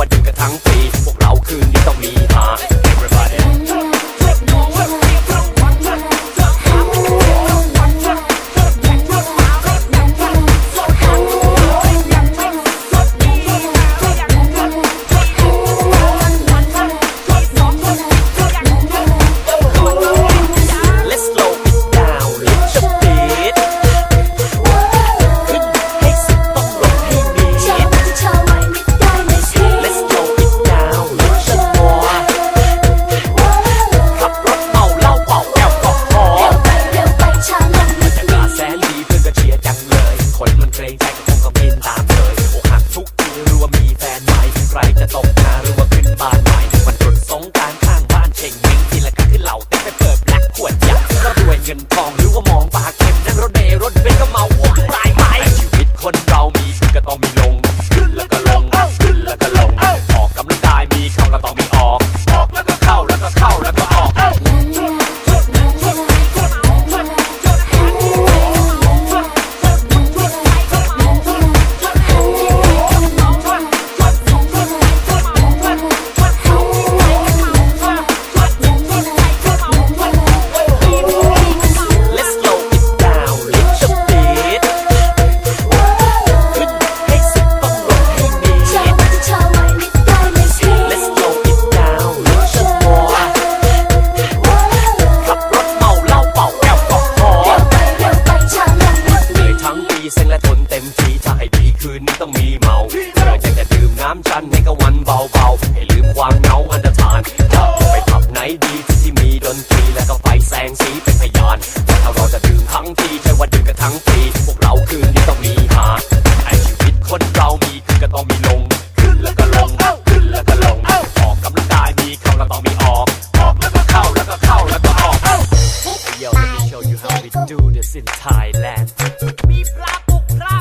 ว่个糖 fucking เมาเธออยากจะดื่มน้ำจันทร์ให้กับวันเบาๆ ให้ลืมความเหงาอันตรธานจะไปผับไหนดีที่มีดนตรีและก็ไฟแสงสีเป็นพยานว่าถ้าเราจะดื่มทั้งทีใช่ว่าดื่มกันทั้งปี พวกเราคืนนี้ต้องมีหาไอชีวิตคนเรามีขึ้นก็ต้องมีลง ขึ้นแล้วก็ลงขึ้นแล้วก็ลงออกกำลังกายมีเข้าแล้วต้องมีออกออกแล้วก็เข้าแล้วก็เข้าแล้วก็ออก Yo, let me show you how we do this in Thailand. มีปลาปุกปลา